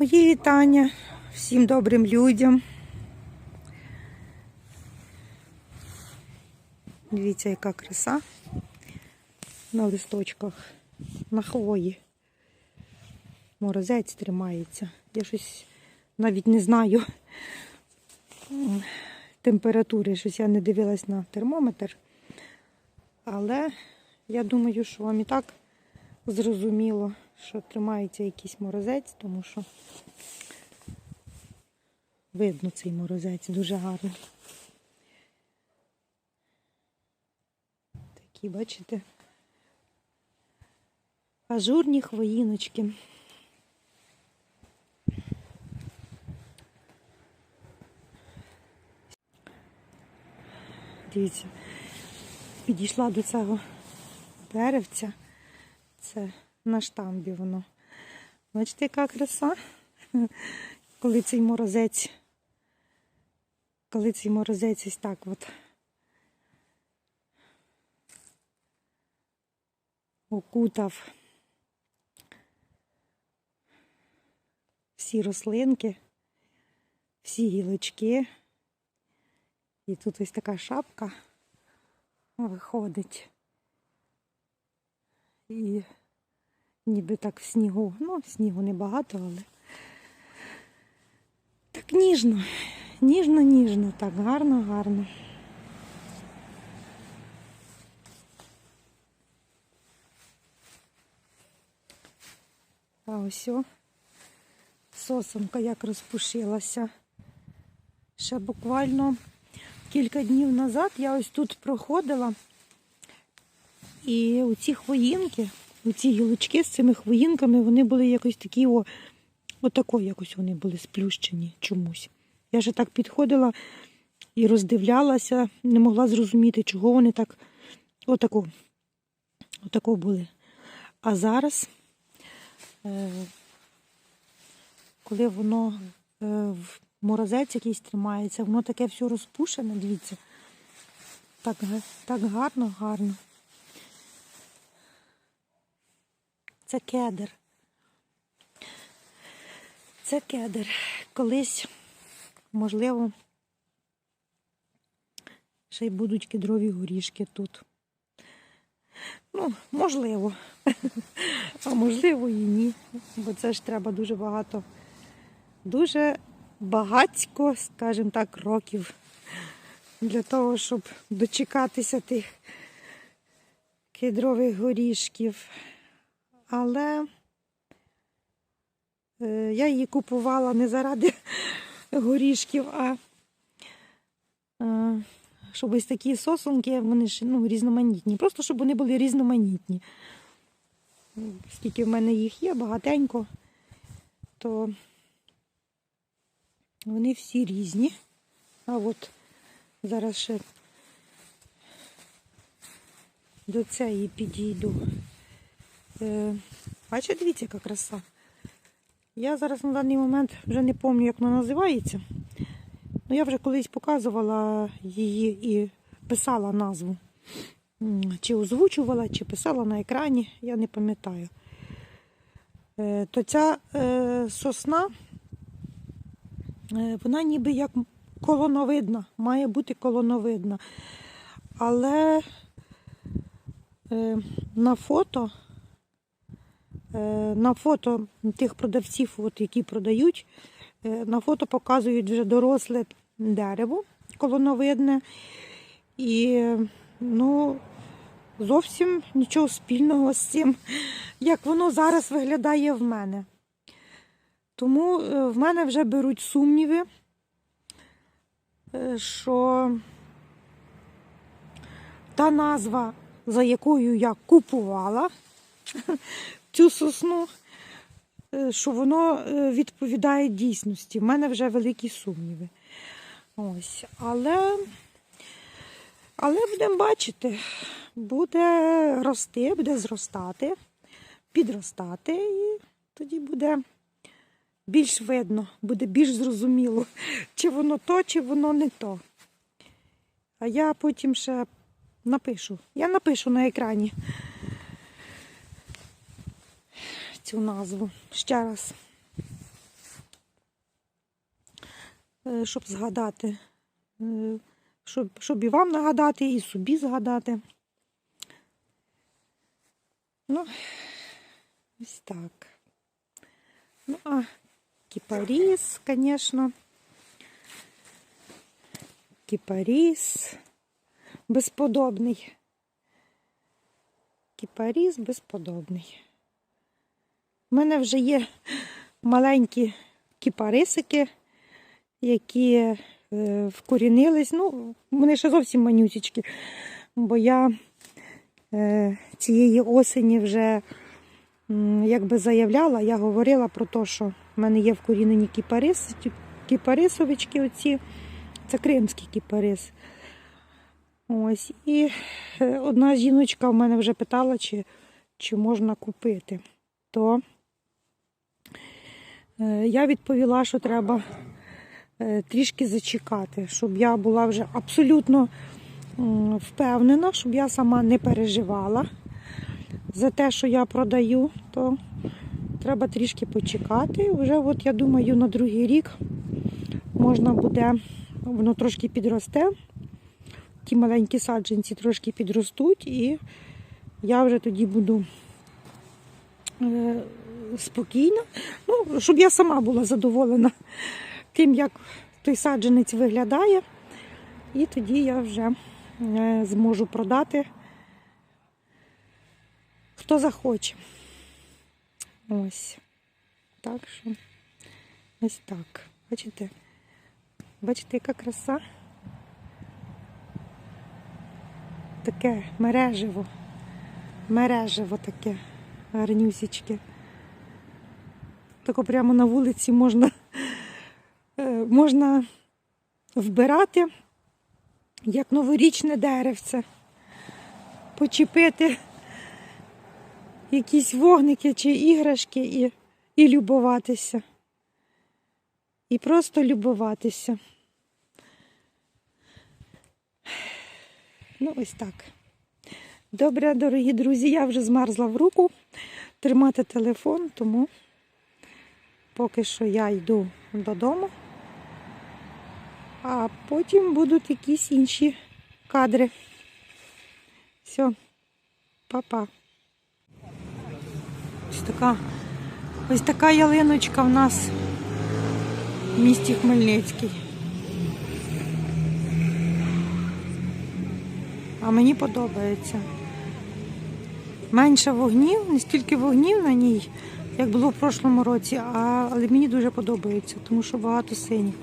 Мої вітання всім добрим людям. Дивіться, яка краса на листочках, на хвої. Морозець тримається. Я щось навіть не знаю температури, щось я не дивилась на термометр. Але я думаю, що вам і так зрозуміло, що тримається якийсь морозець, тому що видно цей морозець дуже гарний. Такі, бачите, ажурні хвоїночки. Дивіться, підійшла до цього деревця. Це на штамбі воно. Бачите, яка краса? Коли цей морозець, коли цей морозець ось так от окутав всі рослинки, всі гілочки. І тут ось така шапка виходить. І ніби так в снігу. Ну, снігу небагато, але так ніжно, ніжно, ніжно, так гарно, гарно. А ось о, сосонка як розпушилася. Ще буквально кілька днів назад я ось тут проходила. І оці хвоїнки, оці гілочки з цими хвоїнками, вони були якось такі, о, отако якось вони були сплющені чомусь. Я вже так підходила і роздивлялася, не могла зрозуміти, чого вони так отако, отако були. А зараз, е, коли воно е, в морозець якийсь тримається, воно таке все розпушене, дивіться. Так, так гарно, гарно. Це кедр. Це кедр. Колись, можливо, ще й будуть кедрові горішки тут. Ну, можливо. А можливо і ні. Бо це ж треба дуже багато, дуже багатько, скажімо так, років для того, щоб дочекатися тих кедрових горішків. Але е, я її купувала не заради горішків, а е, щоб ось такі сосунки, вони ж ну, різноманітні. Просто щоб вони були різноманітні. Скільки в мене їх є, багатенько, то вони всі різні. А от зараз ще до цієї підійду. Е, Бачите, дивіться, яка краса. Я зараз на даний момент вже не пам'ятаю, як вона називається. Ну, я вже колись показувала її і писала назву. Чи озвучувала, чи писала на екрані, я не пам'ятаю. Е, То ця е, сосна, вона ніби як колоновидна, має бути колоновидна. Але на фото На фото тих продавців, от, які продають, е, на фото показують вже доросле дерево колоновидне. І е, ну, зовсім нічого спільного з цим, як воно зараз виглядає в мене. Тому е, в мене вже беруть сумніви, е, що та назва, за якою я купувала, цю сосну, е, що воно е, відповідає дійсності. У мене вже великі сумніви. Ось. Але, але будемо бачити, буде рости, буде зростати, підростати, і тоді буде більш видно, буде більш зрозуміло, чи воно то, чи воно не то. А я потім ще напишу. Я напишу на екрані цю назву ще раз. е, щоб згадати. Е, Щоб, щоб і вам нагадати, і собі згадати. Ну, ось так. Ну, а кипарис, звісно. Кипарис безподобний. Кипарис безподобний. У мене вже є маленькі кіпарисики, які е, вкорінились. Ну, вони ще зовсім манюсічки, бо я е, цієї осені вже якби заявляла, я говорила про те, що в мене є вкорінені кіпарис, кіпарисовички оці. Це кримський кіпарис. Ось. І е, одна жіночка в мене вже питала, чи, чи можна купити. То я відповіла, що треба е, трішки зачекати, щоб я була вже абсолютно впевнена, щоб я сама не переживала за те, що я продаю, то треба трішки почекати. Вже, от я думаю, на другий рік можна буде, воно трошки підросте. Ті маленькі саджанці трошки підростуть, і я вже тоді буду спокійна. Ну, щоб я сама була задоволена тим, як той саджанець виглядає. І тоді я вже е, зможу продати, хто захоче. Ось. Так що ось так. Бачите? Бачите, яка краса? Таке мережево. Мережево таке гарнюсічке. Тако прямо на вулиці можна, е, можна вбирати, як новорічне деревце, почепити якісь вогники чи іграшки і, і любуватися. І просто любуватися. Ну, ось так. Добре, дорогі друзі, я вже змерзла в руку тримати телефон, тому поки що я йду додому, а потім будуть якісь інші кадри. Все, па-па. Ось така, ось така ялиночка в нас в місті Хмельницький. А мені подобається. Менше вогнів, не стільки вогнів на ній, як було в прошлому році, а, але мені дуже подобається, тому що багато синіх.